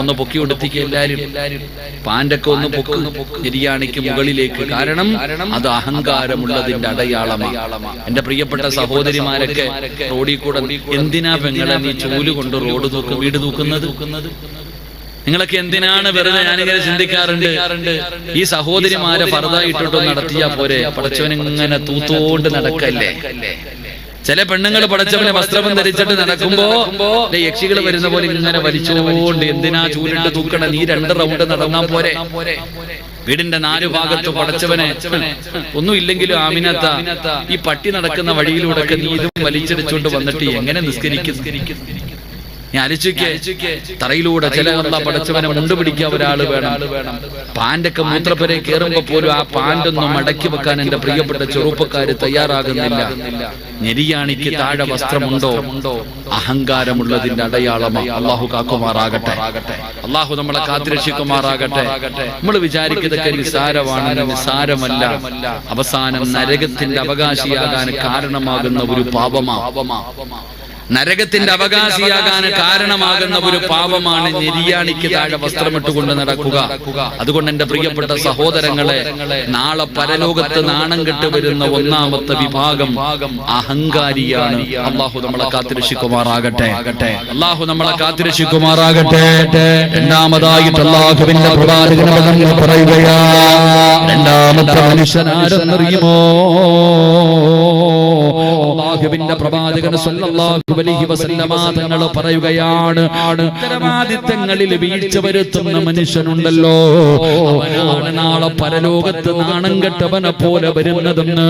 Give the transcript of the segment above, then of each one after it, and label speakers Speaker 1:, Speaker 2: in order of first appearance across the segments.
Speaker 1: ഒന്ന് പൊക്കി കൊടുത്തിക്ക് എല്ലാരും. പാൻഡൊക്കെ ഒന്ന് പൊക്ക്. ശരിയാണിക്ക് മുകളിലേക്ക്. കാരണം അത് അഹങ്കാരമുള്ളതിന്റെ അടയാളമാണ് എന്റെ പ്രിയപ്പെട്ട സഹോദരിമാരൊക്കെ റോഡിൽ കൂടെ എന്തിനാ പെങ്ങളെ നീ ചൂൽ കൊണ്ട് റോഡ് തൂക്ക് വീട് തൂക്കുന്നത് നിങ്ങളൊക്കെ എന്തിനാണ് വെറുതെ ഞാനിങ്ങനെ ചിന്തിക്കാറുണ്ട്? ഈ സഹോദരിമാരെ പറുതായിട്ടിട്ട് നടത്തിയാ പോരെ? പടച്ചവനിങ്ങനെ തൂത്തോണ്ട് നടക്കല്ലേ? ചില പെണ്ണുങ്ങൾ പടച്ചവനെ വസ്ത്രം ധരിച്ചിട്ട് നടക്കുമ്പോ യക്ഷികൾ വരുന്ന പോലെ ഇങ്ങനെ വലിച്ചുകൊണ്ട് എന്തിനാ ചൂലിട്ട് തൂക്കണ? നീ രണ്ട് റൗണ്ട് നടന്നാ പോരെ? വീടിന്റെ നാലു ഭാഗത്ത് പടച്ചവനെ ഒന്നും ഇല്ലെങ്കിലും ആമിനത്ത ഈ പട്ടി നടക്കുന്ന വഴിയിലൂടെ നീ ഇതും വലിച്ചടിച്ചുകൊണ്ട് വന്നിട്ട് എങ്ങനെ നിസ്കരിക്കും? ഞാൻ തറയിലൂടെ ചില ഉള്ള പടച്ചവനെ മുണ്ടുപിടിക്കാൻ ഒരാൾ വേണം. പാന്റൊക്കെ മൂത്രപ്പരെ കയറുമ്പോ പോലും ആ പാന്റൊന്നും മടക്കി വെക്കാൻ എന്റെ പ്രിയപ്പെട്ട ചെറുപ്പക്കാര് തയ്യാറാകുന്നില്ല. ഞെരിയാണിക്ക് താഴെ വസ്ത്രമുണ്ടോ? അഹങ്കാരമുള്ളതിന്റെ അടയാളമാണ് അള്ളാഹു കാക്കുമാറാകട്ടെ. അള്ളാഹു നമ്മളെ കാത്തിരക്ഷിക്കുമാറാകട്ടെ. നമ്മൾ വിചാരിക്കുന്നതൊക്കെ നിസാരമാണ് നിസാരമല്ല അവസാനം നരകത്തിന്റെ അവകാശിയാകാൻ കാരണമാകുന്ന ഒരു പാപമാ. നരകത്തിന്റെ അവകാശിയാകാൻ കാരണമാകുന്ന ഒരു പാപമാണ് നിര്യാണിക്ക് താഴെ വസ്ത്രമിട്ടുകൊണ്ട് നടക്കുക. അതുകൊണ്ട് എന്റെ പ്രിയപ്പെട്ട സഹോദരങ്ങളെ നാളെ പരലോകത്ത് നാണം കെട്ട് വരുന്ന ഒന്നാമത്തെ വിഭാഗം അഹങ്കാരിയാണ്. അള്ളാഹു നമ്മളെ കാത്തിരക്ഷിക്കുമാറാകട്ടെ. അള്ളാഹു നമ്മളെ കാത്തിരക്ഷിക്കുമാറാകട്ടെ. രണ്ടാമതായിട്ട് അള്ളാഹുവിന്റെ പദങ്ങൾ പറയുകയാ. രണ്ടാമത്തെ മനുഷ്യൻ ആരെന്നറിയുമോ അള്ളാഹുവിന്റെ പ്രവാചകൻ സല്ലല്ലാഹു അലൈഹി വസല്ലമ തങ്ങൾ പറയുകയാണ് ഉത്തരവാദിത്തങ്ങളിൽ വീഴ്ച വരുത്തുന്ന മനുഷ്യനുണ്ടല്ലോ. അവനാണ് നാളെ പരലോകത്ത് നാണം കെട്ടവനെ പോലെ വരുന്നതെന്ന്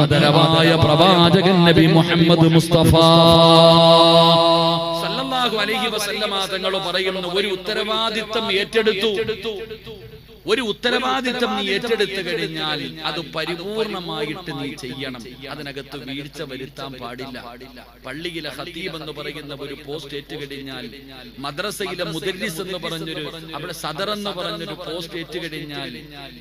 Speaker 1: ആദരവായ പ്രവാചകൻ നബി മുഹമ്മദ് മുസ്തഫ സല്ലല്ലാഹു അലൈഹി വസല്ലമ തങ്ങൾ പറയുന്നു ഒരു ഉത്തരവാദിത്തം ഏറ്റെടുത്തു. ഒരു ഉത്തരവാദിത്തം നീ ഏറ്റെടുത്തു കഴിഞ്ഞാൽ അത് പരിപൂർണമായിട്ട് നീ ചെയ്യണം. അതിനകത്ത് വീഴ്ച വരുത്താൻ പാടില്ല. പള്ളിയിലെ ഹത്തീബ് എന്ന് പറയുന്ന ഒരു പോസ്റ്റ് ഏറ്റുകഴിഞ്ഞാൽ മദ്രസയിലെ മുദരിസ് എന്ന് പറഞ്ഞൊരു അവിടെ സദർ എന്ന് പറഞ്ഞൊരു പോസ്റ്റ് ഏറ്റുകഴിഞ്ഞാൽ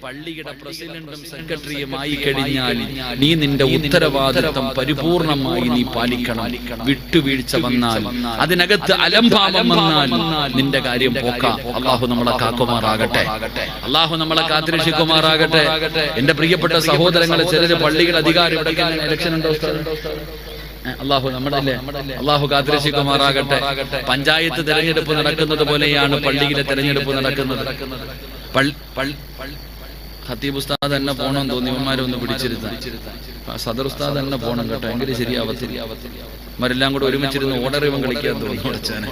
Speaker 1: പള്ളിയുടെ പ്രസിഡന്റും സെക്രട്ടറിയുമായി കഴിഞ്ഞാൽ നീ നിന്റെ ഉത്തരവാദിത്തം പരിപൂർണമായി നീ പാലിക്കണം. വിട്ടുവീഴ്ച വന്നാൽ അതിനകത്ത് അലംഭാവം വന്നാൽ നിന്റെ കാര്യം പോക്കാം. അള്ളാഹു നമ്മളെ കാക്കുമാറാകട്ടെ. അള്ളാഹു നമ്മളെ കാത്തിരക്ഷിക്കുമാറാകട്ടെ എന്റെ പ്രിയപ്പെട്ട സഹോദരങ്ങളെ ചിലര് പള്ളിയുടെ അധികാരി ഇലക്ഷൻ ഉണ്ടോ അള്ളാഹു നമ്മുടെ അള്ളാഹു കാത്തിരക്ഷിക്കുമാറാകട്ടെ പഞ്ചായത്ത് തെരഞ്ഞെടുപ്പ് നടക്കുന്നത് പോലെയാണ് പള്ളിയിലെ തെരഞ്ഞെടുപ്പ് നടക്കുന്നത്. ഉസ്താദ് തന്നെ പോണം തോന്നി. ഒന്ന് പിടിച്ചിരുത്താൻ. സദർ ഉസ്താദ് തന്നെ പോണം കേട്ടോ. എങ്കിലും ശരിയാവത്തില്ല. അവരെല്ലാം കൂടെ ഒരുമിച്ചിരുന്ന് ഓർഡർ ഇവൻ കളിക്കാൻ ഉടച്ചാനെ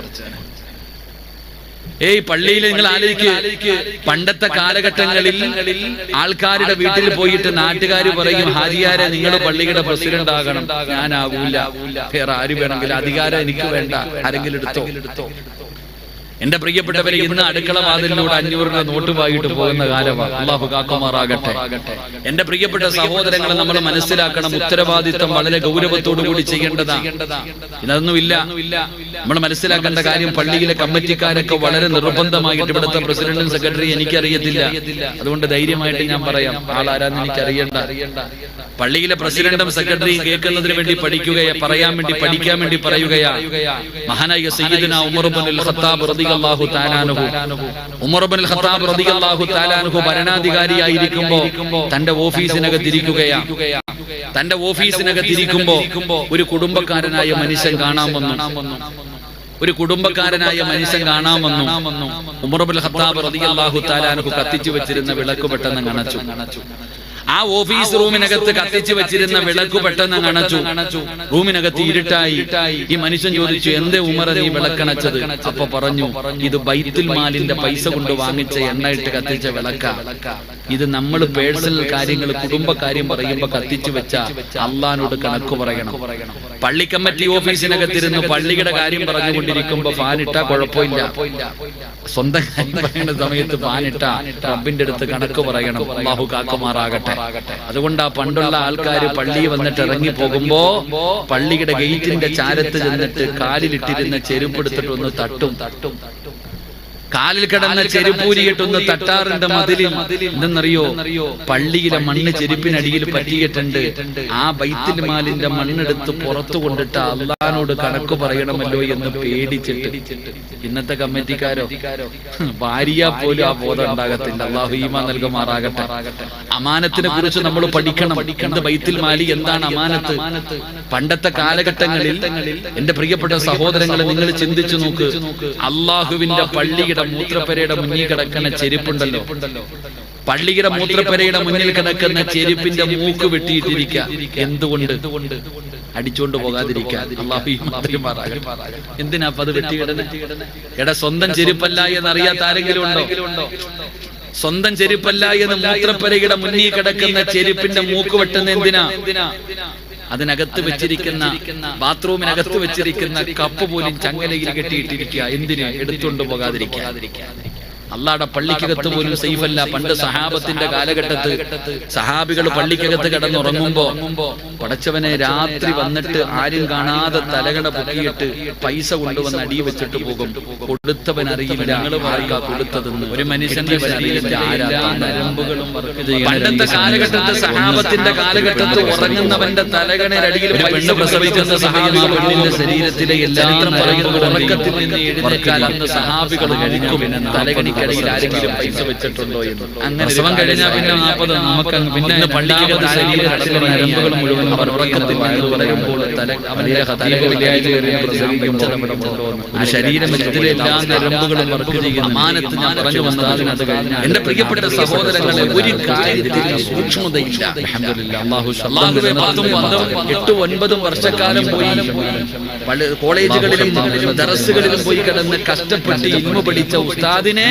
Speaker 1: ഏയ് പള്ളിയിൽ നിങ്ങൾ ആലോചിക്ക്. പണ്ടത്തെ കാലഘട്ടങ്ങളിൽ ആൾക്കാരുടെ വീട്ടിൽ പോയിട്ട് നാട്ടുകാർ പറയും ഹാജിയാരെ നിങ്ങൾ പള്ളിയുടെ പ്രസിഡന്റ് ആകണം ഞാനാകൂല വേറെ ആര് വേണമെങ്കിലും അധികാരം എനിക്ക് വേണ്ട. ആരെങ്കിലും എടുത്തോ? എടുത്തോ? എന്റെ പ്രിയപ്പെട്ടവരെ ഇന്ന് അടുക്കള വാതിലിലൂടെ അഞ്ഞൂറിന് നോട്ട് വായിട്ട് പോകുന്ന കാലമാണ് അള്ളാഹു കാക്കുമാറാകട്ടെ. എന്റെ പ്രിയപ്പെട്ട സഹോദരങ്ങളെ നമ്മൾ മനസ്സിലാക്കണം. ഉത്തരവാദിത്തം വളരെ ഗൗരവത്തോടു കൂടി ചെയ്യേണ്ടതാണ്. ഇതൊന്നുമില്ല നമ്മൾ മനസ്സിലാക്കേണ്ട കാര്യം പള്ളിയിലെ കമ്മിറ്റിക്കാരൊക്കെ വളരെ നിർബന്ധമായിട്ട് ഇവിടുത്തെ പ്രസിഡന്റും സെക്രട്ടറി എനിക്കറിയത്തില്ല. അതുകൊണ്ട് ധൈര്യമായിട്ട് ഞാൻ പറയാം. ആളാരാന്ന് എനിക്ക് അറിയണ്ട പള്ളിയിലെ പ്രസിഡന്റും സെക്രട്ടറിയും കേൾക്കുന്നതിന് വേണ്ടി പഠിക്കുകയാ പറയാൻ വേണ്ടി പഠിക്കാൻ വേണ്ടി പറയുകയാ. മഹാനായ സയ്യിദിന ഉമർ ഖത്താബ് തആലാനഹു. ഉമർ ഇബ്നുൽ ഖത്താബ് റളിയല്ലാഹു തആലാനഹു ഭരണാധികാരിയായിരിക്കുമ്പോ തന്റെ ഓഫീസിനകത്ത് ഇരിക്കുകയാണ് തന്റെ ഓഫീസിനകത്ത് ഇരിക്കുമ്പോ ഒരു കുടുംബക്കാരനായ മനുഷ്യൻ കാണാൻ വന്നു. ഒരു കുടുംബക്കാരനായ മനുഷ്യൻ കാണാൻ വന്നു. ഉമർബുൽ ഖത്താബ് റളിയല്ലാഹു താലാനുഹു കത്തിച്ചു വെച്ചിരുന്ന വിളക്ക് പെട്ടെന്ന് അണച്ചു ആ ഓഫീസ് റൂമിനകത്ത് കത്തിച്ചു വെച്ചിരുന്ന വിളക്ക് പെട്ടെന്ന് അണച്ചു റൂമിനകത്ത് ഇരുട്ടായി. ഈ മനുഷ്യൻ ചോദിച്ചു എന്തേ ഉമർ നീ വിളക്കണച്ചത്? അപ്പൊ പറഞ്ഞു ഇത് ബൈത്തുൽ മാലിന്റെ പൈസ കൊണ്ട് വാങ്ങിച്ച എണ്ണയിട്ട് കത്തിച്ച വിളക്ക. ഇത് നമ്മൾ പേഴ്സണൽ കാര്യങ്ങൾ കുടുംബകാര്യം പറയുമ്പോ കത്തിച്ചു വെച്ച അള്ളഹാനോട് കണക്ക് പറയണം. പള്ളി കമ്മിറ്റി ഓഫീസിനകത്തിരുന്ന് പള്ളിയുടെ കാര്യം പറഞ്ഞുകൊണ്ടിരിക്കുമ്പോ ഫാനിട്ട കുഴപ്പമില്ല. സ്വന്തം കാര്യം പറയുന്ന സമയത്ത് ഫാനിട്ട റബ്ബിന്റെ അടുത്ത് കണക്ക് പറയണം. അള്ളാഹു കാക്കുമാറാകട്ടെ. അതുകൊണ്ട് ആ പണ്ടുള്ള ആൾക്കാർ പള്ളി വന്നിട്ട് ഇറങ്ങി പോകുമ്പോ പള്ളിയുടെ ഗേറ്റിന്റെ ചാരത്ത് ചെന്നിട്ട് കാലിലിട്ടിരുന്ന ചെരുപ്പെടുത്തിട്ട് ഒന്ന് തട്ടും. തട്ടും. കാലിൽ കിടന്ന ചെരുപ്പൂരിയിട്ടൊന്ന് തട്ടാറിന്റെ മതിലിൽ എന്തെന്നറിയോ? പള്ളിയിലെ മണ്ണ് ചെരുപ്പിനടിയിൽ പറ്റിയിട്ടുണ്ട്. ആ ബൈത്തിൽ മാലിന്റെ മണ്ണെടുത്ത് പുറത്തു കൊണ്ടിട്ട് അള്ളഹാനോട് കണക്ക് പറയണമല്ലോ എന്ന് പേടിച്ചിട്ട്. ഇന്നത്തെ കമ്മിറ്റിക്കാരോ? ഭാര്യ പോലും ആ ബോധം ഉണ്ടാകത്തില്ല. അള്ളാഹു ഈമ നൽകുമാറാകട്ടെ. അമാനത്തിനെ കുറിച്ച് നമ്മൾ പഠിക്കണം. എന്ത് ബൈത്തിൽ മാലി എന്താണ് അമാനത്ത്? പണ്ടത്തെ കാലഘട്ടങ്ങളിൽ എന്റെ പ്രിയപ്പെട്ട സഹോദരങ്ങളെ നിങ്ങൾ ചിന്തിച്ചു നോക്ക്. അള്ളാഹുവിന്റെ പള്ളിയുടെ മൂത്രപ്പരയുടെ മുന്നിൽ കിടക്കുന്ന ചെരുപ്പുണ്ടല്ലോ. പള്ളിയുടെ മൂത്രപ്പരയുടെ മുന്നിൽ കിടക്കുന്ന ചെരുപ്പിന്റെ മൂക്ക് വെട്ടിയിട്ടിരിക്കുക. എന്തുകൊണ്ട്? അടിച്ചുകൊണ്ട് പോകാതിരിക്കാൻ എന്തിനാ അത് വെട്ടിയിടണേ എടാ സ്വന്തം ചെരുപ്പല്ല എന്ന് അറിയാത്ത ആരെങ്കിലും ഉണ്ടോ? സ്വന്തം ചെരുപ്പല്ല എന്ന് മൂത്രപ്പരയുടെ മുന്നിൽ കിടക്കുന്ന ചെരുപ്പിന്റെ മൂക്ക് വെട്ടുന്ന എന്തിനാ? അതിനകത്ത് വെച്ചിരിക്കുന്ന ബാത്റൂമിനകത്ത് വെച്ചിരിക്കുന്ന കപ്പ് പോലും ചങ്ങലയിൽ കെട്ടിയിട്ടിരിക്കുക. എന്തിന്? എടുത്തുകൊണ്ട് പോകാതിരിക്കുക അള്ളാടെ പള്ളിക്കകത്ത് പോലും സേഫല്ല പണ്ട് സഹാബത്തിന്റെ കാലഘട്ടത്ത് സഹാബികൾ പള്ളിക്കകത്ത് കിടന്നുറങ്ങുമ്പോ പടച്ചവനെ രാത്രി വന്നിട്ട് ആരും കാണാതെ തലകട പൊക്കിയിട്ട് പൈസ കൊണ്ടുവന്ന് അടി വെച്ചിട്ട് പോകും. കൊടുത്തവൻ അറിയില്ല. ആർക്കാ കൊടുത്തതെന്ന്. ഒരു മനുഷ്യന്റെ പണ്ടത്തെ കാലഘട്ടത്തെ സഹാബത്തിന്റെ കാലഘട്ടത്ത് ഉറങ്ങുന്നവന്റെ തലകണരടിയിൽ പെണ്ണ് പ്രസവിക്കുന്ന സമയം പെണ്ണിന്റെ ശരീരത്തിലെ എല്ലാ പറയുന്നത് ഉറക്കത്തിൽ നിന്ന് എഴുന്നേറ്റാൽ അന്ന് സഹാബികൾ കഴിക്കും തലകണിക്കടിയിൽ ആരെങ്കിലും പൈസ വെച്ചിട്ടുണ്ടോ എന്ന് അങ്ങനെ പ്രസവം കഴിഞ്ഞാൽ പിന്നെ നാൽപ്പത് നമുക്ക് പിന്നെ പള്ളിക്കകത്ത് ശരീരത്തിലെ നരമ്പുകൾ മുഴുവൻ അവർ ഉറക്കത്തിൽ നിന്ന് പറയുമ്പോൾ തല അവന്റെ തലക്ക് വെള്ളിയാഴ്ച ആ ശരീരം ഇതിലെ എല്ലാ നരമ്പുകളും വർക്ക് ചെയ്യുന്ന അമാനത്ത് ഞാൻ പറഞ്ഞു വന്നതാണ് അത് കഴിഞ്ഞാൽ എന്റെ പ്രിയപ്പെട്ട സഹോദരങ്ങളെ ഒരു കാര്യത്തിൽ സൂക്ഷ്മതയില്ല. പത്തും എട്ടും ഒൻപതും വർഷക്കാലം പോയി. കോളേജുകളിലും ദറസുകളിലും പോയി കിടന്ന് കഷ്ടപ്പെട്ട് ഇൽമ പഠിച്ച ഉസ്താദിനെ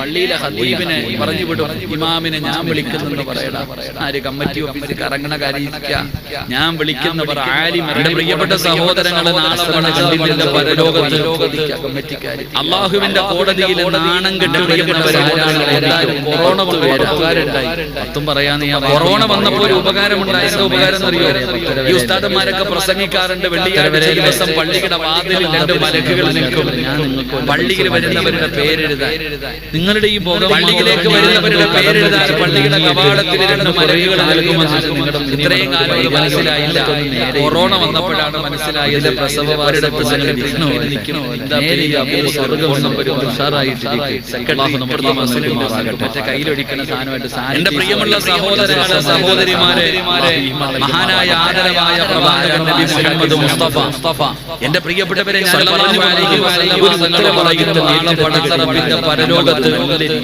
Speaker 1: പള്ളിയിലെ ഹദീബിനെ പറഞ്ഞു വിടും. ഇമാമിനെ ഞാൻ വിളിക്കുന്നെന്ന് പറയടാ. ആര് കമ്മിറ്റി ഓഫീസിൽ കറങ്ങണ കാര്യം ഞാൻ ആലിം എന്റെ പ്രിയപ്പെട്ട സഹോദരങ്ങളെ നാളെ കണ്ടിട്ടില്ല പരലോകത്ത് കമ്മിറ്റിക്കാർ അള്ളാഹുവിന്റെ കോടതിയിൽ നാണം കെട്ട് പ്രിയപ്പെട്ടവരാണ് കൊറോണ പത്തും പറയാന്ന് ഞാൻ കൊറോണ വന്നപ്പോൾ ഒരു ഉപകാരം ഉണ്ടായിരുന്ന ഉപകാരം അറിയോ ഈ ഉസ്താദന്മാരൊക്കെ പ്രസംഗിക്കാറുണ്ട്. വെള്ളിയാഴ്ച ദിവസം പള്ളിയുടെ വാതിലിൽ രണ്ട് മലക്കുകൾ നിൽക്കും. പള്ളിയിൽ വരുന്നവരുടെ പേരെഴുതാൻ. നിങ്ങളുടെ ഈ പള്ളിയിലേക്ക് വരുന്നവരുടെ പേരെഴുതാൻ പള്ളിയുടെ കവാടത്തിൽ രണ്ട് നൽകുമെന്ന് ഇത്രയും കാലം മനസ്സിലായില്ല കൊറോണ വന്നപ്പോഴാണ് മനസ്സിലായത് പ്രസവവാരുടെ പ്രസംഗിക്കണോ ഇരിക്കണോ എന്താ പേര്? സ്വർഗം നമ്പർ മറ്റേ കയ്യിലൊഴിക്കുന്ന സാധനമായിട്ട് എന്റെ പ്രിയമുള്ള സഹോദരങ്ങളെ സഹോദരിമാരെ മഹാനായ ആദരവായ പ്രവാചകൻ നബി മുഹമ്മദ് മുസ്തഫ. എന്റെ പ്രിയപ്പെട്ടവരെ ഞാൻ പറഞ്ഞു നാളെ പടത്തറപ്പിന്റെ പരലോകത്ത്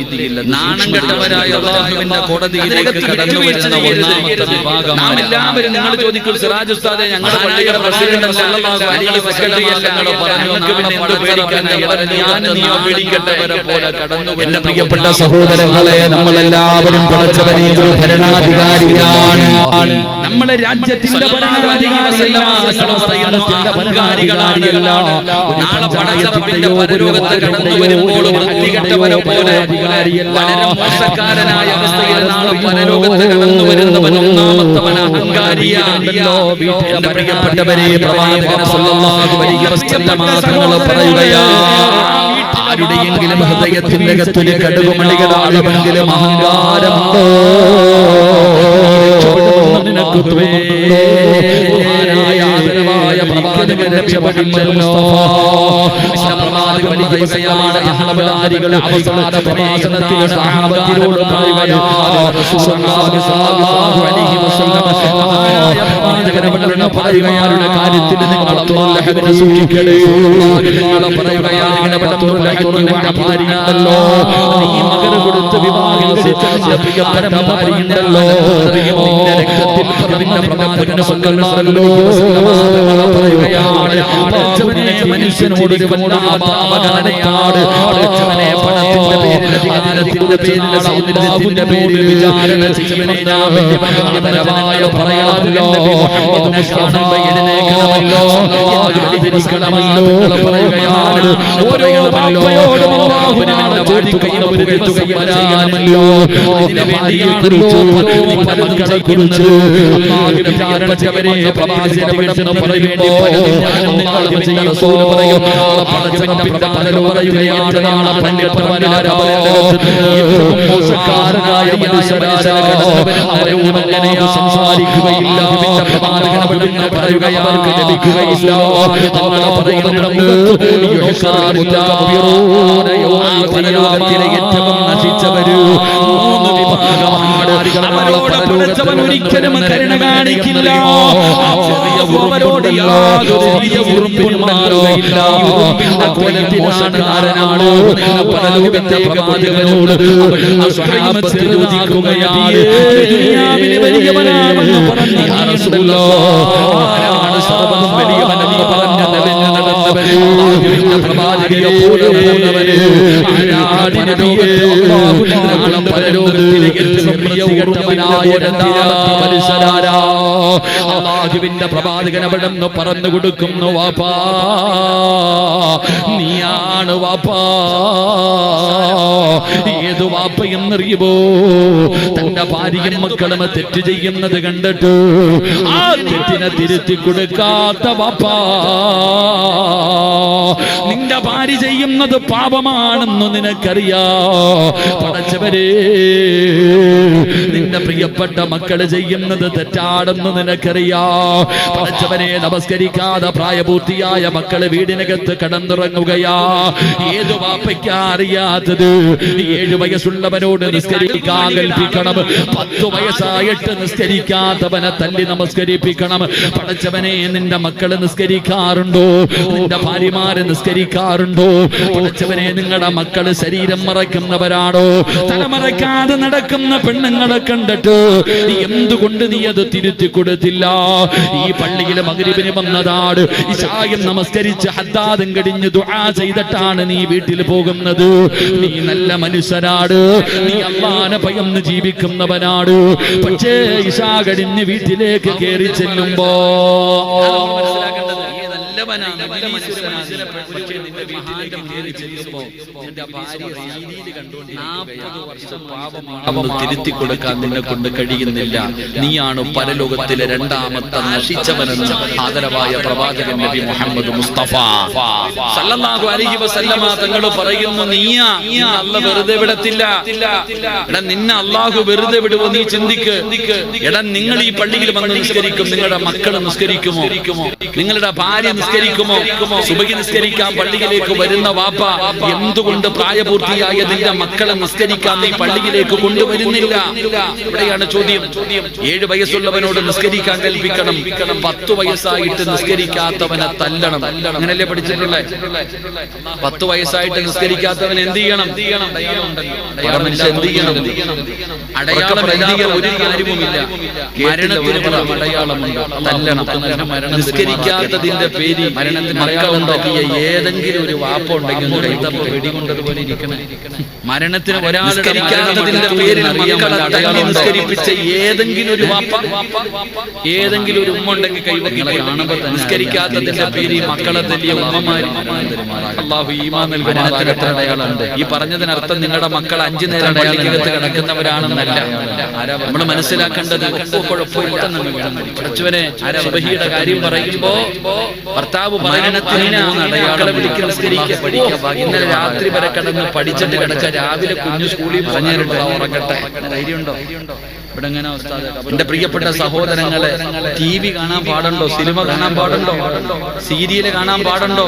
Speaker 1: നാണം കെട്ടവരായ അള്ളാഹുവിന്റെ കോടതിയിലേക്ക് കടന്നു വരുന്ന ഒന്നാമത്തെ വിഭാഗം നാം എല്ലാവരും നിങ്ങൾ ചോദിക്കും സിറാജ് ഉസ്താദെ ഞങ്ങളുടെ പള്ളിയുടെ പ്രസിഡന്റ്
Speaker 2: എന്റെ പ്രിയപ്പെട്ട സഹോദരങ്ങളെ നമ്മളെല്ലാവരും പഠിച്ചവനെ ഒരു ഭരണാധികാരിയാണ്.
Speaker 1: നമ്മളെ രാജ്യത്തിന്റെ ഭരണാധികാരിയല്ല ഭരണാധികാരികളാണ്. നാളെ പടച്ചറപ്പിന്റെ പരലോകത്ത് കടന്നു വരുമ്പോൾ പോലെ വളരെ മോശക്കാരനായ അവസ്ഥയിൽ നാളെ പരലോകത്ത് കടന്നു വരുന്നവൻ ഒന്നാമത്തവൻ അഹങ്കാരിയാണല്ലോ പ്രിയപ്പെട്ടവരെ പ്രവാചകൻ സല്ലല്ലാഹു അലൈഹി വസല്ലം തങ്ങൾ പറയുകയാ
Speaker 2: ആരുടെയെങ്കിലും ഹൃദയത്തിന്റെ അകത്തൊരു കടുകുമണികളാളുമെങ്കിലും അഹങ്കാരമുണ്ടോ? നിനക്ക് തോന്നുന്നുണ്ടോ ആദരവായ പ്രവാചകൻ അഹങ്കാരികൾ അവസാന പ്രഭാഷണത്തിൽ സഹാബത്തിനോട് പറയുകയാരുടെ കാര്യത്തിൽ നിങ്ങൾ അല്ലാഹുവിനെ സൂക്ഷിക്കണേ നിങ്ങൾ പറയുകയാണ് നിന്റെ ഭാര്യയുണ്ടല്ലോ നീ മകന് കൊടുത്ത് വിവാഹം നിന്റെ രക്തത്തിൽ നിന്റെ പ്രവാചകന് സ്വന്തമല്ലോ പറയുകയാണ് മനുഷ്യനോട് ഒരു വല്ല അപാവഗണനയാണ് പടച്ചവനെ പണത്തിന്റെ പേരിൽ അധികാരത്തിന്റെ പേരിൽ സൗന്ദര്യത്തിന്റെ പേരിൽ വിചാരണ ചെയ്യുന്നവനെ ഞാൻ ആദരവായ പറയാമല്ലോ എന്നെ കാണുമ്പോ എഴുന്നേക്കണമല്ലോ എന്നെ ആദരിക്കണമല്ലോ പറയുകയാണ് ഓരോ ബാപ്പയോടും അല്ലാഹുവിനെ
Speaker 1: വാഴ്ത്തുകയും പുകഴ്ത്തുകയും ചെയ്യാമല്ലോ ഇതിനു വേണ്ടിയാണല്ലോ പലരും പലതും കളിക്കുന്നത് അല്ലാഹുവിനെ വിചാരണച്ചവരെ പ്രവാചകൻ പറയുകയാണ് നാളെ പണ്ഡിതന്മാരാരാബലത്തിൽ മോശക്കാരനായ മനുഷ്യരാജ അവരോട് അങ്ങനെ സംസാരിക്കുകയില്ല പ്രവാചകൻ അവിടുന്ന് പറയുകയാണ് ലഭിക്കുകയില്ല തങ്ങളെ പറയുന്നുണ്ട് ഏറ്റവും നശിച്ചവരു മൂന്ന് വിഭാഗമാണ് അവരോട് പടച്ചവൻ ഒരിക്കലും കരുണ കാണിക്കില്ല ആരാണ് സർവതും വലിയവനെന്ന് പറഞ്ഞു പ്രവാചകനെ പോലെ വൃത്തികെട്ടവനായ മനുഷ്യരാരാ അള്ളാഹുവിന്റെ പ്രവാചകൻ അവിടെ നിന്ന് പറഞ്ഞു കൊടുക്കുന്നു വാപ്പാ. നീയാണ് വാപ്പാ. ഏത് വാപ്പ എന്നറിയുമോ? തന്റെ ഭാര്യയും മക്കളും തെറ്റ് ചെയ്യുന്നത് കണ്ടിട്ട് ആ തെറ്റിനെ തിരുത്തി കൊടുക്കാത്ത വാപ്പാ. നിന്റെ ഭാര്യ ചെയ്യുന്നത് പാപമാണെന്ന് നിനക്കറിയാ. പടച്ചവരേ. പ്രിയപ്പെട്ട മക്കൾ ചെയ്യുന്നത് തെറ്റാണെന്ന് നിനക്കറിയാ? നമസ്കരിക്കാതെ പ്രായപൂർത്തിയായ മക്കൾ വീടിനകത്ത് കടന്നിറങ്ങുകയാ. ഏത് വാപ്പയ്ക്കാ അറിയാത്തത്? ഏഴു വയസ്സുള്ളവനോട് നിസ്കരിക്കാൻ കൽപ്പിക്കണം. പത്ത് വയസ്സായിട്ട് നിസ്കരിക്കാത്തവനെ തല്ലി നമസ്കരിപ്പിക്കണം. പടച്ചവനെ നിന്റെ മക്കൾ നിസ്കരിക്കാറുണ്ടോ? നിന്റെ ഭാര്യമാര് നിസ്കരിക്കാറുണ്ടോ? പടച്ചവനെ നിങ്ങളുടെ മക്കൾ ശരീരം മറയ്ക്കുന്നവരാണോ തലമറയ്ക്കാതെ നടക്കുന്ന പെണ്ണുങ്ങളെ കണ്ടിട്ട് എന്തുകൊണ്ട് നീ അത് തിരുത്തി കൊടുത്തില്ല? ഈ പള്ളിയിലെ മകരിവിന് വന്നതാണ് ഇശായം നമസ്കരിച്ച് ഹദ്ദാദം കടിഞ്ഞ് ദുആ ചെയ്തിട്ടാണ് നീ വീട്ടിൽ പോകുന്നത്. നീ നല്ല മനുഷ്യനാട് നീ അള്ളാനെ ഭയന്ന് ജീവിക്കുന്നവനാട്. പക്ഷേ ഇഷാ കടിഞ്ഞ് വീട്ടിലേക്ക് കയറി ചെല്ലുമ്പോ മനസ്സിലാക്കേണ്ടത്? നീ നല്ലവനാണ് നല്ല മനുഷ്യനാണ് പക്ഷേ നിന്റെ വീട്ടിലേക്ക് കയറി ചെല്ലുമ്പോ നിന്റെ ഭാര്യ രീതിയിൽ കണ്ടുകൊണ്ട് നാൽപ്പത് വർഷം പാപമാണ്. തിരുത്തി കൊടുക്കാൻ നിന്നെ കൊണ്ട് കഴിയുന്നില്ല. നീയാണ് പരലോകത്തിലെ രണ്ടാമത്തെ നശിച്ചവനെന്ന് ആദരവായ പ്രവാചകൻ നബി മുഹമ്മദ് മുസ്തഫ. സല്ലല്ലാഹു അലൈഹി വസല്ലമ തങ്ങൾ പറയുന്നു നീയാ നീ അല്ല വെറുതെ വിടത്തില്ല. എടാ നിന്നെ അള്ളാഹു വെറുതെ വിടുവോ നീ ചിന്തിക്ക്. എടാ നിങ്ങൾ ഈ പള്ളിയിൽ വന്ന് നിസ്കരിക്കും. നിങ്ങളുടെ മക്കൾ നിസ്കരിക്കുമോ? നിങ്ങളുടെ ഭാര്യ നിസ്കരിക്കുമോ? സുബഹി നിസ്കരിക്കാൻ പള്ളിയിലേക്ക് വരുന്ന വാപ്പ എന്തുകൊണ്ട് പ്രായപൂർത്തിയായ നിന്റെ മക്കളെ നിസ്കരിക്കാൻ നീ പള്ളിയിലേക്ക് കൊണ്ടുവരുന്നില്ല. ഇവിടെയാണ് ചോദ്യം. ഏഴ് വയസ്സുള്ളവനോട് നിസ്കരിക്കാൻ കൽപ്പിക്കണം. പത്ത് വയസ്സായിട്ട് നിസ്കരിക്കാത്തവനെ തല്ലണം. അങ്ങനല്ലേ പഠിച്ചിട്ടുള്ളേ? പത്ത് വയസ്സായിട്ട് നിസ്കരിക്കാത്തവൻ എന്ത് ചെയ്യണം? എന്ത് ചെയ്യണം? അടയാളം ഒരു കാര്യവുമില്ല. മരണത്തിന് അടയാളമുണ്ട് തല്ലണം. നിസ്കരിക്കാത്തതിന്റെ മരണത്തിന് ഏതെങ്കിലും ഒരു വാപ്പ ഉണ്ടെങ്കിൽ വെടികൊണ്ടതുപോലെ ഇരിക്കണേ. മരണത്തിന് ഒരാളുടെ നിസ്കരിക്കാത്തതിന്റെ പേരിൽ നിസ്കരിപ്പിച്ച ഏതെങ്കിലും ഒരു വാപ്പ. ഏതെങ്കിലും ഒരു ഉമ്മ ഉണ്ടെങ്കിൽ കൈവക്കികളെ കാണുമ്പോൾ നിസ്കരിക്കാത്തതിന്റെ പേരിൽ മക്കളെ തല്ലിയ ഉമ്മമാര് അള്ളാഹു ഈമാ നൽകുന്ന ഈ പറഞ്ഞതിനർത്ഥം നിങ്ങളുടെ മക്കൾ അഞ്ചു നേരം അടയാളത്ത് കിടക്കുന്നവരാണെന്നല്ല. നമ്മൾ മനസ്സിലാക്കേണ്ടത് പഠിച്ചവനെ സുബഹിയുടെ കാര്യം പറയുമ്പോ ഭർത്താവ് മരണത്തിന് മക്കളെ വിളിക്ക് നിസ്കരിക്കുക പഠിക്കുക ഇന്നലെ രാത്രി വരെ കിടന്ന് പഠിച്ചിട്ട് കിടക്ക രാവിലെ കുഞ്ഞു സ്കൂളിൽ പറഞ്ഞിട്ടുണ്ടോ ഉറങ്ങട്ടെ. ധൈര്യമുണ്ടോ? എന്റെ പ്രിയപ്പെട്ട സഹോദരങ്ങളെ ടി വി കാണാൻ പാടുണ്ടോ? സിനിമ കാണാൻ പാടുണ്ടോ? സീരിയൽ കാണാൻ പാടുണ്ടോ?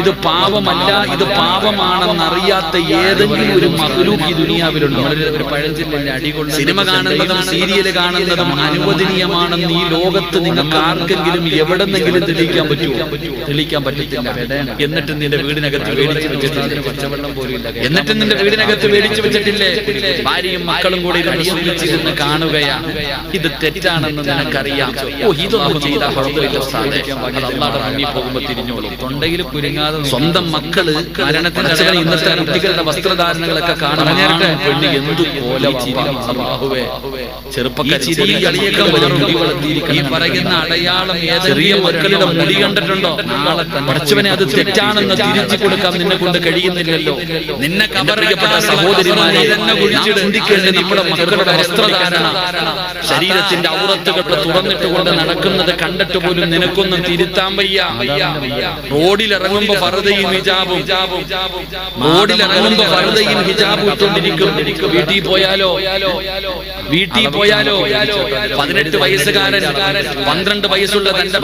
Speaker 1: ഇത് പാപമല്ല ഇത് പാപമാണെന്ന് അറിയാത്ത ഏതെങ്കിലും ഒരു മഹലൂക്ക് ഈ ദുനിയാവിലുണ്ടോ? സിനിമ കാണുന്നതും സീരിയൽ കാണുന്നതും അനുവദനീയമാണെന്ന് ഈ ലോകത്ത് നിങ്ങൾക്ക് ആർക്കെങ്കിലും എവിടെന്നെങ്കിലും തെളിയിക്കാൻ പറ്റുമോ തെളിയിക്കാൻ പറ്റത്തില്ല. എന്നിട്ട് നിന്റെ വീടിനകത്ത് മേടിച്ചു വെച്ചിട്ടില്ല. പച്ചവെള്ളം പോലും എന്നിട്ട് നിന്റെ വീടിനകത്ത് മേടിച്ചു വെച്ചിട്ടില്ലേ? ഭാര്യയും മക്കളും കൂടി ഇരുന്ന് കാണുക കാണുകയാണ്. ഇത് തെറ്റാണെന്ന് നിനക്കറിയാം. ഓ ഇതൊന്നും ചെയ്താൽ കുഴപ്പമില്ല. അത് അള്ളാഹുടെ മുന്നിൽ പോകുമ്പോ തിരിഞ്ഞോളും.
Speaker 3: തൊണ്ടയിൽ കുരുങ്ങാതെ
Speaker 1: സ്വന്തം മക്കൾ മരണത്തിന്റെ ഇന്നത്തെ കുട്ടികളുടെ വസ്ത്രധാരണങ്ങളൊക്കെ കാണാൻ പെണ്ണ് എന്തു കോലവാഹുവേ ചെറുപ്പക്കാരി പറയുന്ന അടയാളം ചെറിയ മക്കളുടെ മുടി കണ്ടിട്ടുണ്ടോ? നാളെ പഠിച്ചവനെ അത് തെറ്റാണെന്ന് തിരിച്ചു കൊടുക്കാൻ നിന്നെ കൊണ്ട് കഴിയുന്നില്ലല്ലോ. നിന്നെ കബറിയപ്പെട്ട സഹോദരിമാരെ ചിന്തിക്കേണ്ടത് നമ്മുടെ മക്കളുടെ വസ്ത്രധാരണ ശരീരത്തിന്റെ ഔറത്തുകൾ തുറന്നിട്ട് കൊണ്ട് നടക്കുന്നത് കണ്ടിട്ട് പോലും നിനക്കൊന്നും തിരുത്താൻ വയ്യ. റോഡിലിറങ്ങുമ്പോ ഫർദയും ഹിജാബും. റോഡിൽ ഇറങ്ങുമ്പോ ഫർദയും ഹിജാബും ഇട്ടുകൊണ്ടിരിക്കും. വീട്ടിൽ പോയാലോ? വീട്ടിൽ പോയാലോ? പതിനെട്ട് വയസ്സുകാരൻ പന്ത്രണ്ട് വയസ്സുള്ള തന്റെ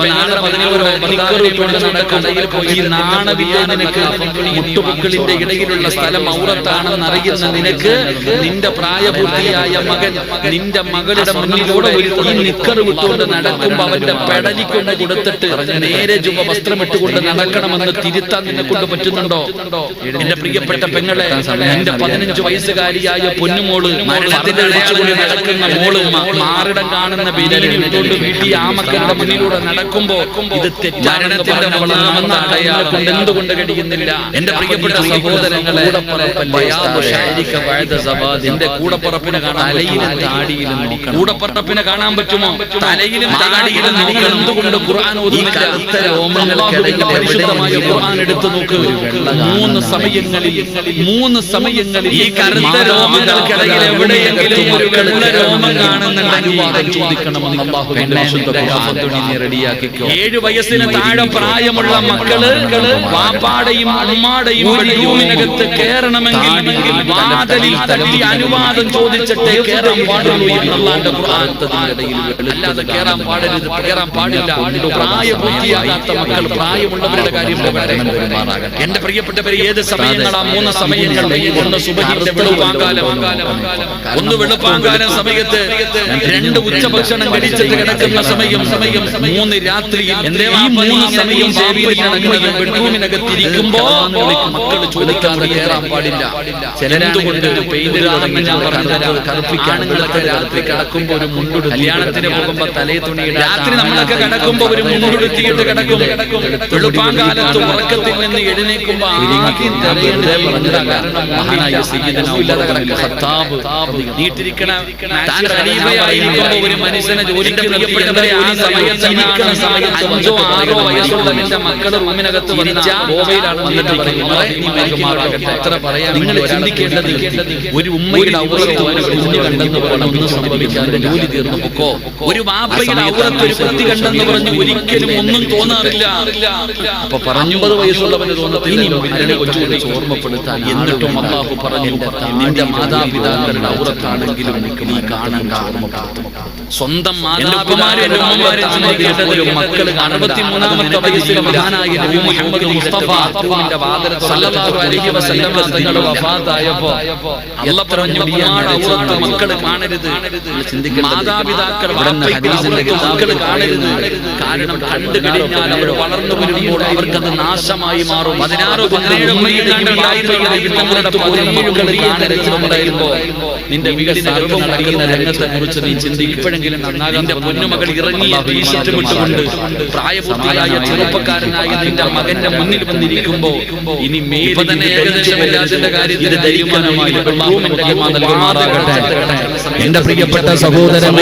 Speaker 1: ഈ നാണവില്ല നിനക്ക് മുട്ടുപുക്കളിന്റെ ഇടയിലുള്ള സ്ഥലം ഔറത്താണെന്ന് അറിയുന്ന നിനക്ക് നിന്റെ പ്രായപൂർത്തിയായ മകൻ നിന്റെ മകളുടെ മുന്നിലൂടെ ഒരു ഈ നിക്കർ വിട്ടുകൊണ്ട് നടക്കുമ്പോ അവന്റെ പെടലിക്കൊണ്ട് കൊടുത്തിട്ട് നേരെ ചുമ വസ്ത്രം ഇട്ടുകൊണ്ട് നടക്കണമെന്ന് തിരുത്താൻ നിന്നെ കൊണ്ട് പറ്റുന്നുണ്ടോ? എന്റെ പ്രിയപ്പെട്ട പെങ്ങളെ എന്റെ പതിനഞ്ച് വയസ്സുകാരിയായ പൊന്നുമോൾ മരണത്തിന്റെ നടക്കുന്ന മോൾ മാറിടം കാണുന്ന ബിരിയാണി ഇട്ടുകൊണ്ട് വീട്ടിൽ ആമക്കാരുടെ മക്കളുടെ മുന്നിലൂടെ നടക്കുമ്പോ ഇത് തെറ്റാരണത്തിന്റെ കൊണ്ട് എന്തുകൊണ്ട് കഴിയുന്നില്ല? എന്റെ പ്രിയപ്പെട്ട സഹോദരങ്ങളെ. എന്റെ കൂടപ്പറപ്പിനെ കാണാൻ താടിയിലും കൂടപ്പറപ്പിനെ കാണാൻ പറ്റുമോ? തലയിലും താടിയിലും നോക്കണം. എന്തുകൊണ്ട് ഖുർആൻ പരിശുദ്ധമായ ഖുർആൻ എടുത്തു നോക്ക്. മൂന്ന് സമയങ്ങളിൽ മൂന്ന് സമയങ്ങളിൽ ഈ കറുത്ത രോമങ്ങൾക്കിടയിൽ എവിടെയെങ്കിലും ഒരു വെള്ള രോമം കാണുന്നുണ്ട് അനുവാദം ചോദിക്കണമെന്ന് ഖുർആൻ റെഡിയാക്കിക്കോ ഏഴ് വയസ്സിന് താഴെ പ്രായമുള്ള മക്കൾ വാപ്പാടെയും അമ്മാടെയും ബെഡ്റൂമിനകത്ത് കയറണമെങ്കിൽ വാതിലിൽ തട്ടി അനുവാദം ചോദിച്ചിട്ടേ കയറാൻ പാടുള്ളൂ ഖുർആൻ അല്ലാതെ കയറാൻ പാടരുത് കയറാൻ പാടില്ല പ്രായപൂർത്തിയാകാത്ത മക്കൾ പ്രായമുള്ളവരുടെ കാര്യം എന്റെ പ്രിയപ്പെട്ടവരെ ഏത് സമയങ്ങളാ? മൂന്ന് സമയങ്ങൾ ഒന്ന് സുബഹിന്റെ വെളുപ്പാങ്കാലം ഒന്ന് വെളുപ്പാങ്കാലം സമയത്ത് രണ്ട് ഉച്ചഭക്ഷണം കഴിച്ചിട്ട് കിടക്കുന്ന സമയം സമയം മൂന്ന് രാത്രിയിൽ ഈ മൂന്ന് സമയം സേവിക്കുകയാണെങ്കിൽ ബെഡ്റൂമിനകത്തിരിക്കുമ്പോ മക്കൾ ചോദിക്കാതെ കയറാൻ പാടില്ല? ചിലരെന്തുകൊണ്ട് പെയിന്റിലാണെന്ന് ഞാൻ പറഞ്ഞത് കറുപ്പിക്കാണുങ്ങളൊക്കെ രാത്രി കിടക്കുമ്പോ ഒരു മുണ്ടുടു കല്യാണത്തിന് പോകുമ്പോ തലേ തുണി രാത്രി നമ്മളൊക്കെ കിടക്കുമ്പോ ഒരു മുണ്ടുടുത്തിയിട്ട് കിടക്കും. വെളുപ്പാങ്കാലത്ത് ഉറക്കത്തിൽ നിന്ന് എഴുന്നേക്കുമ്പോ പറഞ്ഞതാ കാരണം മഹാനായ ഉമർ ഇബ്നുൽ ഖത്താബ് നീട്ടിരിക്കണ താൻ ഒരു മനുഷ്യനെ ജോലിക്ക് നിർത്തിയവരെ ആ സമയത്ത് ജീവിക്കുന്ന സമയത്ത് അഞ്ചോ ആറോ വയസ്സുള്ള റൂമിനകത്ത് ഗോവയിലാണ് വന്നിട്ട് പറയുന്നത് എത്ര പറയാൻ നിങ്ങൾ ചിന്തിക്കേണ്ടത് ഒരു ഉമ്മയുടെ ഔറത്ത് ഒരു കുഞ്ഞു കണ്ടെന്ന് പറഞ്ഞ ഒന്നും സംഭവിക്കാതെ ജോലി തീർന്നു പൊക്കോ. ഒരു വാപ്പയുടെ ഔറത്ത് ഒരു വൃത്തി കണ്ടെന്ന് പറഞ്ഞ് ഒരിക്കലും ഒന്നും തോന്നാറില്ല. അപ്പൊ പറഞ്ഞു അമ്പത് വയസ്സുള്ളവന് തോന്നത്തില്ല കൊച്ചുകൂടി ഓർമ്മപ്പെടുത്താൻ എന്നിട്ടും അള്ളാഹു പറഞ്ഞു നിന്റെ മാതാപിതാക്കളുടെ ഔറത്താണെങ്കിലും നീ കാണണ്ട സ്വന്തം മക്കൾ വയസ്സിൽ മഹാനായ മുഹമ്മദ് മുസ്തഫ വഫാത്തായപ്പോ അല്ല പറഞ്ഞു മക്കൾ കാണരുത്. മാതാപിതാക്കൾ മക്കൾ കാണരുത്. കാരണം കണ്ടു കഴിഞ്ഞാൽ അവർ വളർന്നു വരുമ്പോൾ അവർക്കത് നാശമായി മാറും. പതിനാറ് പതിനേഴ് നിന്റെ വീട് നടക്കുന്ന രംഗത്തെ കുറിച്ച് നീ ചിന്തിക്കുമ്പോഴെങ്കിലും നിന്റെ പൊന്നുമകൾ ഇറങ്ങി വിട്ടുകൊണ്ട് പ്രായപൂർത്തിയായ ചെറുപ്പക്കാരനായ നിന്റെ മകന്റെ മുന്നിൽ വന്നിരിക്കുമ്പോ ഇനി മേലിൽ തന്നെ ഏകദേശം എല്ലാത്തിന്റെ കാര്യത്തിൽ തീരുമാനമായി റൂമിന്റെ അമ്മ നൽകുമാറാകട്ടെ
Speaker 2: എന്റെ പ്രിയപ്പെട്ട സഹോദരൻ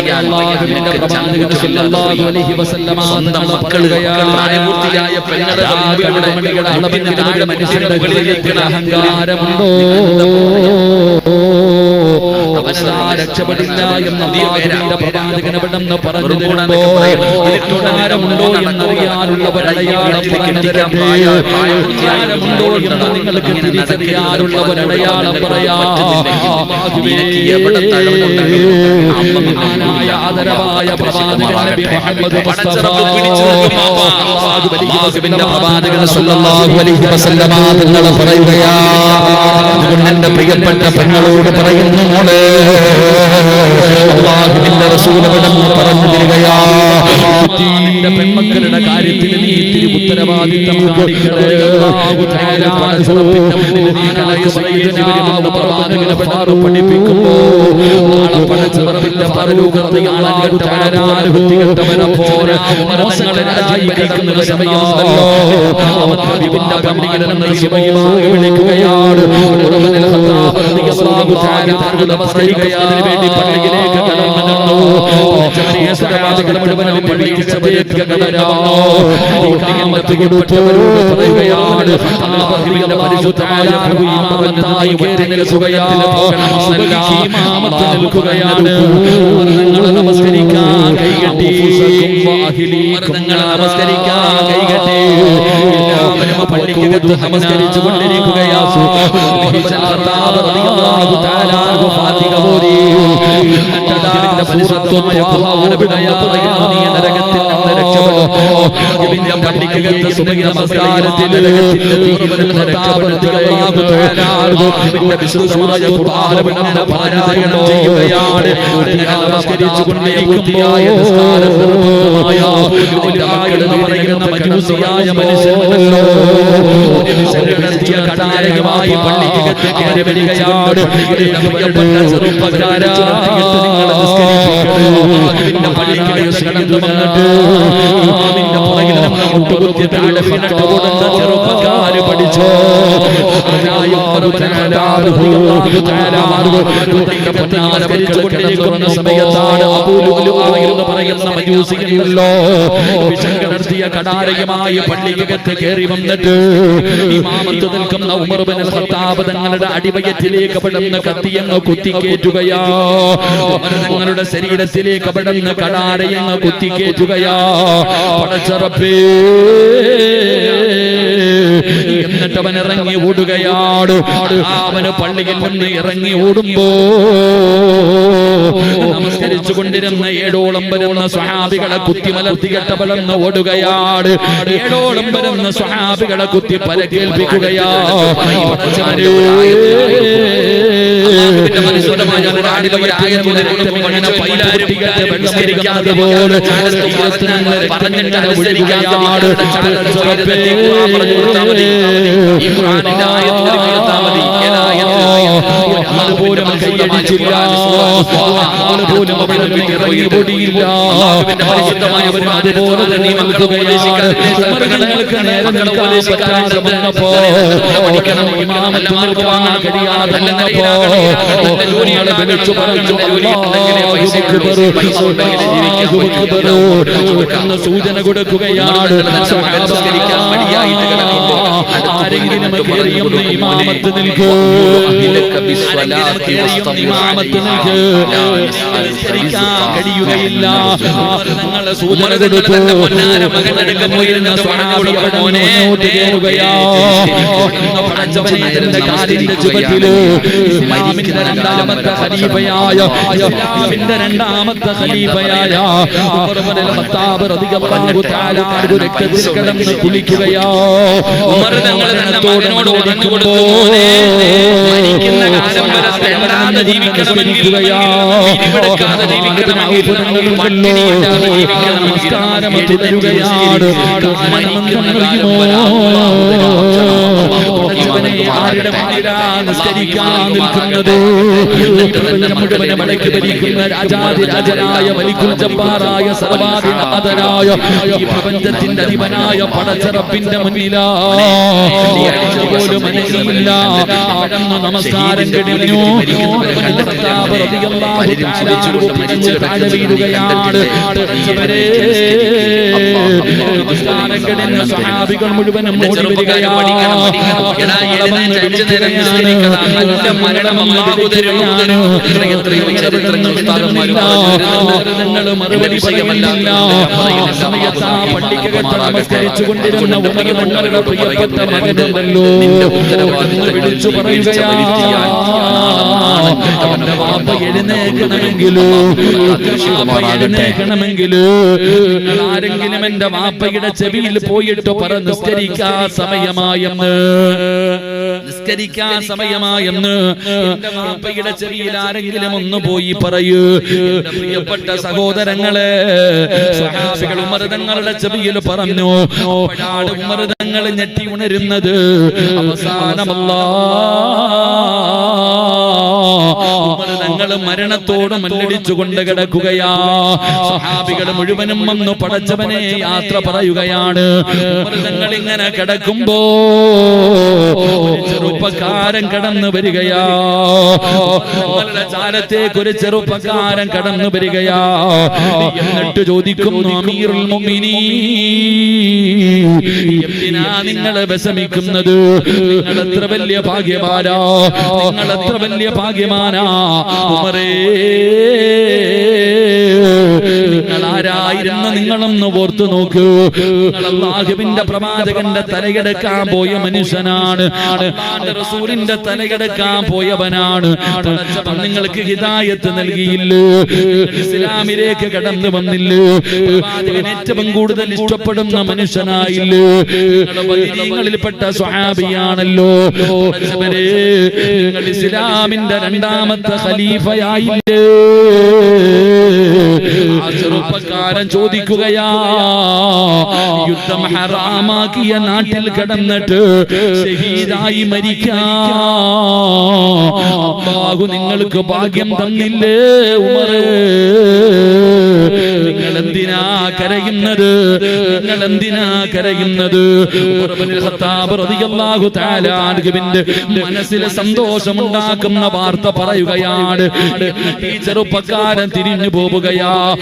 Speaker 1: സ്വന്തം മക്കൾ പ്രായപൂർത്തിയായ പെങ്ങളുടെ
Speaker 2: അഹങ്കാരമുണ്ടോ? അവസാ രക്ഷപ്പെടില്ല എന്ന അല്ലാഹുവിന്റെ പ്രവാചകൻ എവിടെന്ന് പറഞ്ഞു തരുമ്പോ ഉണ്ടോ എന്നറിയാനുള്ള ഒരടയാളം പറഞ്ഞു തരട്ടെ അഹങ്കാരമുണ്ടോ എന്ന് നിങ്ങൾക്ക് തിരിച്ചറിയാനുള്ള ഒരടയാളം പറയാ. ആദരവായ പ്രവാചകൻ പറയുകയാ. അതുകൊണ്ട് എന്റെ പ്രിയപ്പെട്ട പെങ്ങളോട് പറയുന്നു മോളെ അള്ളാഹുവിന്റെ റസൂലവിടം പറഞ്ഞു തരികയാ. നിന്റെ പെൺമക്കളുടെ കാര്യത്തിൽ നീ ഇത്തിരി ഉത്തരവാദിത്തം പഠിപ്പിക്കുമ്പോ പടച്ചുറപ്പിന്റെ പരലോകത്ത് വിളിക്കുകയാണ്. വേണ്ടി പള്ളിയിലേക്ക് പറയുകയാണ്. നമസ്കരിക്കാൻ നമസ്കരിക്കാൻ കൈകെട്ടി. എല്ലാവരും പള്ളിക്കകത്ത് നമസ്കരിച്ചു കൊണ്ടിരിക്കുകയാണ് ഫാത്തിഹ ഓതി എന്നിട്ട് പരിശുദ്ധമായ ഖുർആൻ പറയുന്നു നീ നരകത്തിൽ നിന്ന് രക്ഷപ്പെടുമ്പോ ഇതിന്റെ പള്ളിക്കകത്ത് സുബഹി നമസ്കാരത്തിൽ ഇതിന്റെ വിശുദ്ധമായ പാരായണം ചെയ്യുകയാണ് നമസ്കരിച്ചു കൊണ്ടിരിക്കുമ്പോൾ ഇതിന്റെ മക്കൾ എന്ന് പറയുന്ന മജൂസിയായ മനുഷ്യനല്ലോ നടത്തിയ കടാരകമായി പള്ളിക്കകത്ത് കയറി വരികയാണ് ചെറുപ്പക്കാരാ നിങ്ങൾ കടന്നു വന്നിട്ട് ഇമാമിന്റെ പുറകിൽ നിന്ന് മുട്ടുകുത്തി താഴെ പിന്നിട്ട് കൊടുത്ത ചെറുപ്പക്കാര് പഠിച്ചോ? കൊണ്ടിരിക്കുന്ന സമയത്താണ് പറയുന്ന കടാരയുമായി പള്ളിക്കകത്ത് കയറി വന്നിട്ട് ഇമാമത്ത് നിൽക്കുന്ന ഉമർ ബിൻ ഖത്താബ് തങ്ങളുടെ അടിവയറ്റിലേക്ക് പെടുന്ന കത്തിയെന്ന് കുത്തിക്കേറ്റുകയാ. തങ്ങളുടെ ശരീരത്തിലേക്ക് പെടുന്ന കടാരയെന്ന് കുത്തിക്കേറ്റുകയാ. പടച്ചറപ്പേ എന്നിട്ട് അവൻ ഇറങ്ങി ഓടുകയാണ് അവന് പള്ളിയിൽ നിന്ന് ഇറങ്ങി ഓടുമ്പോ നമസ്കരിച്ചു കൊണ്ടിരുന്ന ഏഴോളം വരുന്ന സ്വഹാബികളെ കുത്തി മലർത്തി കെട്ടപടന്ന് ഓടുകയാണ് ഏഴോളം വരുന്ന സ്വഹാബികളെ കുത്തി പരക്കേൽപ്പിക്കുകയാ. പടച്ചവനേ. ഇങ്ങനെ പൈലാരുപിക്കാതെ വെള്ളമരിക്കാതെ പോലെ ശരീരത്തിനങ്ങനെ പറഞ്ഞിങ്ങനെ ഒഴുകുകയാണ്. പടച്ചവനേ. ആളുപോലും കൈയടിച്ചില്ല ആളുപോലും അവിടെ നിന്ന് ഇറങ്ങി പൊടിയില്ല അവരും അതുപോലെ തന്നെ മൃഗങ്ങൾക്ക് നേരെ നിൽക്കാൻ പറ്റാതെ വന്നപ്പോ കഴിയാതെ വന്നപ്പോ ജോലികളെ വിളിച്ചു പറഞ്ഞു സൂചന കൊടുക്കുകയാണ് ആരെങ്കിലും ഇമാമത്ത് നിൽക്കൂ. ഇമാമത്ത് നിൽക്കൂ. കഴിയുകയില്ല. നിങ്ങൾ സൂചന കൊടുത്തു പോയിരുന്ന സ്വഹാബി അവിടെ മുന്നോട്ട് കയറുകയാ പടച്ചവന്റെ കാലിന്റെ രണ്ടാമത്തെ ഖലീഫയായ ഇസ്ലാമിന്റെ രണ്ടാമത്തെ ഖലീഫയായ. ഉമർ ഇബ്നുൽ ഖത്താബ് റളിയല്ലാഹു തആല അൻഹു രക്തത്തിൽ കിടന്ന് കുളിക്കുകയാ. ഉമർ തങ്ങൾ തന്നെ മകനോട് പറഞ്ഞു കൊടുത്തു മരിക്കുന്ന കാലം വരെ തെണ്ടാതെ ജീവിക്കണമെങ്കിൽ നമസ്കാരം തുടരുകയാണ് ആരുടെ നിൽക്കുന്നത്? മുഴുവനെ മടക്കി ഭരിക്കുന്ന രാജാതിരാജനായ വലിക്കുൽ ജബ്ബാറായ സർവാധിനാഥനായ ഈ പ്രപഞ്ചത്തിന്റെ അധിപനായ പടച്ചറപ്പിന്റെ മുന്നിലാ. പോലും അവിടുന്ന് നമസ്കാരം കഴിഞ്ഞു സഹാബികൾ മുഴുവനും മരണം എത്രയോ ചരിത്രങ്ങൾ മറുപടി സമയത്ത് ആ പള്ളിക്കകത്ത് നമസ്കരിച്ചു കൊണ്ടിരുന്ന ഉമരുടെ പ്രിയപ്പെട്ട വിളിച്ചു പറയുകയാണ് വാപ്പ എഴുന്നേക്കണമെങ്കിലോ എഴുന്നേക്കണമെങ്കിലോ ആരെങ്കിലും എന്റെ വാപ്പയുടെ ചെവിയിൽ പോയിട്ട് പറ നിസ്കരിക്കാ സമയമായെന്ന് നിസ്കരിക്കാൻ സമയമായെന്ന് എന്റെ വാപ്പയുടെ ചെവിയിൽ ആരെങ്കിലും ഒന്ന് പോയി പറയൂ. പ്രിയപ്പെട്ട സഹോദരങ്ങളെ സഹാബികൾ ഉമർതങ്ങളുടെ ചെവിയിൽ പറഞ്ഞു മൃതങ്ങൾ ഉമർതങ്ങൾ ഞെട്ടി ഉണരുന്നത്. അവസാനമല്ല ഉമർതങ്ങൾ മരണത്തോട് മല്ലടിച്ചുകൊണ്ട് കിടക്കുകയാ. സഹാബികൾ മുഴുവനും വന്നു പടച്ചവനെ യാത്ര പറയുകയാണ്. ഉമർതങ്ങൾ ഇങ്ങനെ കിടക്കുമ്പോ ചെറുപ്പക്കാരൻ കടന്നു വരികയാ. ഉമറുടെ ചാരത്തേക്ക് ഒരു ചെറുപ്പക്കാരൻ കടന്നു വരികയാ. എന്നിട്ട് ചോദിക്കുന്നു അമീറുൽ മുഅ്മിനീ എന്തിനാ നിങ്ങൾ വിഷമിക്കുന്നത്? നിങ്ങൾ എത്ര വലിയ ഭാഗ്യമാനാ നിങ്ങൾ എത്ര വലിയ ഭാഗ്യമാനാ. ഉമറേ. ആരായിരുന്നു നിങ്ങളൊന്ന് ഓർത്തു നോക്കൂ. അള്ളാഹുവിന്റെ പ്രവാചകന്റെ തലയെടുക്കാൻ പോയ മനുഷ്യനാണ്. റസൂലിന്റെ തലയെടുക്കാൻ പോയവനാണ്. നിങ്ങൾക്ക് ഹിതായത്ത് നൽകിയില്ലേ. ഇസ്ലാമിലേക്ക് കടന്നു വന്നില്ലേ. ഏറ്റവും കൂടുതൽ ഇഷ്ടപ്പെടുന്ന മനുഷ്യനായില്ലേ. നിങ്ങൾ സ്വഹാബിയാണല്ലോ. ഇസ്ലാമിന്റെ രണ്ടാമത്തെ ഖലീഫയായില്ലേ ചെറുപ്പക്കാരൻ ചോദിക്കുകയാ. യുദ്ധം ഹറാമാക്കിയ നാട്ടിൽ കടന്നിട്ട് ഷഹീദായി മരിക്കു. നിങ്ങൾക്ക് ഭാഗ്യം തന്നില്ലേ ഉമർ നിങ്ങൾ എന്തിനാ കരയുന്നത്? നിങ്ങൾ എന്തിനാ കരയുന്നത് മനസ്സിൽ സന്തോഷമുണ്ടാക്കുന്ന വാർത്ത പറയുകയാണ്. ടീച്ചർ ചെറുപ്പക്കാരൻ തിരിഞ്ഞു പോവുകയാ.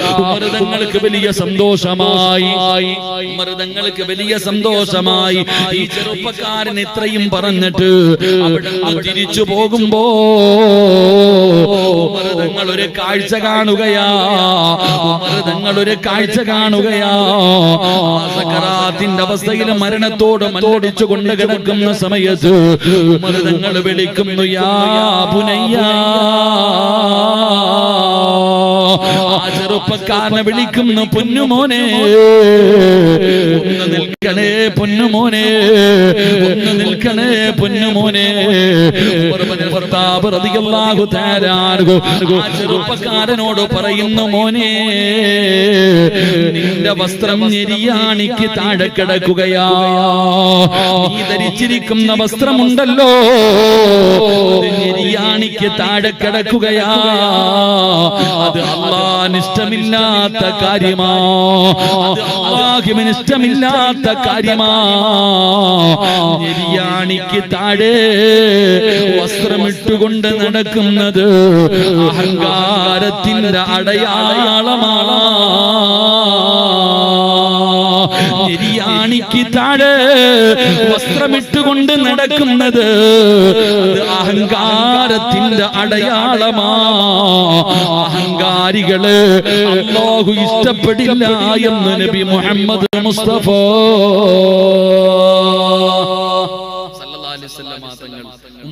Speaker 2: ഉമർതങ്ങൾക്ക് വലിയ സന്തോഷമായി. മൃതങ്ങൾക്ക് വലിയ സന്തോഷമായി. ഈ ചെറുപ്പക്കാരൻ ഇത്രയും പറഞ്ഞിട്ട് തിരിച്ചു പോകുമ്പോ മൃതങ്ങൾ ഒരു കാഴ്ച കാണുകയാ. മൃതങ്ങൾ ഒരു കാഴ്ച കാണുകയാ. സക്കറാത്തിന്റെ അവസ്ഥയിൽ മരണത്തോട് മലോടിച്ചു കൊണ്ട് കിടക്കുന്ന സമയത്ത് മൃതങ്ങൾ വിളിക്കുന്നു യാ പുനയ്യാ. ചെറുപ്പക്കാരനെ വിളിക്കുന്നു പൊന്നുമോനെ. ഒന്ന് നിൽക്കണേ പൊന്നുമോനെ. ഒന്ന് നിൽക്കണേ പൊന്നുമോനെ. ചെറുപ്പക്കാരനോട് പറയുന്നു മോനെ നിന്റെ വസ്ത്രം ഞെരിയാണിക്ക് താഴെ കിടക്കുകയാ. നീ ധരിച്ചിരിക്കുന്ന വസ്ത്രമുണ്ടല്ലോ. ഞെരിയാണിക്ക് താഴെ കിടക്കുകയാ. അത് അള്ളാൻ ഇഷ്ടമില്ലാത്ത കാര്യമാ. അത് അള്ളാഹിമിന് ഇഷ്ടമില്ലാത്ത കാര്യമാ. ഞെരിയാണിക്ക് താഴെ വസ്ത്രമിട്ടുകൊണ്ട് നടക്കുന്നത് അഹങ്കാരത്തിന്റെ അടയാളമാണ് നിര്യാണിക്ക് താഴെ വസ്ത്രമിട്ടുകൊണ്ട് നടക്കുന്നത് അഹങ്കാരത്തിന്റെ അടയാളമാ. അഹങ്കാരികൾ അള്ളാഹു ഇഷ്ടപ്പെടില്ല എന്ന് നബി മുഹമ്മദ് മുസ്തഫ.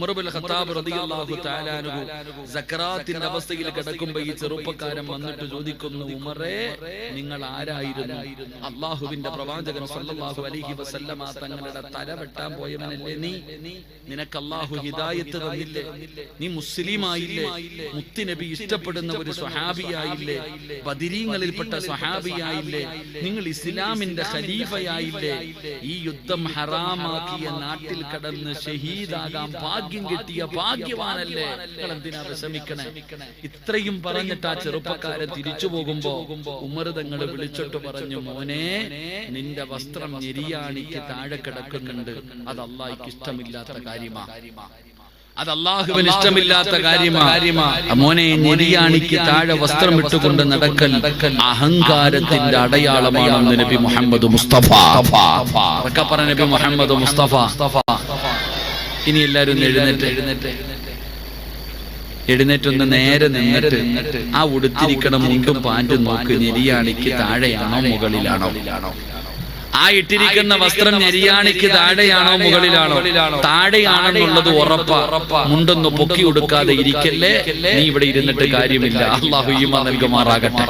Speaker 2: ഉമർ ഇബ്നുൽ ഖത്താബ് റളിയല്ലാഹു തആല അൻഹു സക്കറാത്തിന്റെ അവസ്ഥയിൽ കിടക്കുമ്പോൾ ഈ ചെറുപ്പക്കാരൻ വന്നിട്ട് ചോദിക്കുന്നു ഉമറേ നിങ്ങൾ ആരായിരുന്നു? അള്ളാഹുവിന്റെ പ്രവാചകൻ സല്ലല്ലാഹു അലൈഹി വസല്ലമ തങ്ങളുടെ തല വെട്ടാൻ പോയവനല്ലേ നീ? നിനക്ക് അള്ളാഹു ഹിദായത്ത് തന്നില്ലേ? നീ മുസ്ലിമായില്ലേ? മുത്തുനബി ഇഷ്ടപ്പെടുന്ന ഒരു സ്വഹാബിയായില്ലേ? ബദിരീങ്ങളിൽപ്പെട്ട സ്വഹാബിയായില്ലേ? നിങ്ങൾ ഇസ്ലാമിന്റെ ഖലീഫയായില്ലേ? ഈ യുദ്ധം ഹറാമാക്കിയ നാട്ടിൽ കടന്ന് ഷഹീദാകാൻ ഭാഗ്യം കിട്ടിയ ഭാഗ്യവാനല്ലേ? നിങ്ങൾ എന്തിനാ വിഷമിക്കണേ? ഇത്രയും പറഞ്ഞിട്ട് ആ ചെറുപ്പക്കാരെ തിരിച്ചു പോകുമ്പോ ഉമർതങ്ങൾ വിളിച്ചിട്ട് പറഞ്ഞു മോനെ നിന്റെ വസ്ത്രം ഞെരിയാണിക്ക് താഴെ കിടക്കുന്നുണ്ട്. അത് അള്ളാഹിക്ക് ഇഷ്ടമില്ലാത്ത കാര്യമാ. അത് അള്ളാഹുവിന് ഇഷ്ടമില്ലാത്ത കാര്യമാ. മോനെ നിര്യാണിക്ക് താഴെ വസ്ത്രം ഇട്ടുകൊണ്ട് നടക്കൽ അഹങ്കാരത്തിന്റെ അടയാളമാണ് നബി മുഹമ്മദ് മുസ്തഫ. പറഞ്ഞ നബി മുഹമ്മദ് മുസ്തഫ. ഇനി എല്ലാരും ഒന്ന് എഴുന്നേറ്റ്. എഴുന്നേറ്റ് എഴുന്നേറ്റൊന്ന് നേരെ നിന്നിട്ട് ആ ഉടുത്തിരിക്കണ മുണ്ടും പാന്റും നോക്ക് നെരിയാണിക്ക് താഴെയാണോ മുകളിലാണോ? ആ ഇട്ടിരിക്കുന്ന വസ്ത്രം നെരിയാണിക്ക് താഴെയാണോ മുകളിലാണോ? താഴെയാണെന്നുള്ളത് ഉറപ്പ. മുണ്ടൊന്ന് പൊക്കി കൊടുക്കാതെ ഇരിക്കല്ലേ? നീ ഇവിടെ ഇരുന്നിട്ട് കാര്യമില്ല. അള്ളാഹു നൽകുമാറാകട്ടെ.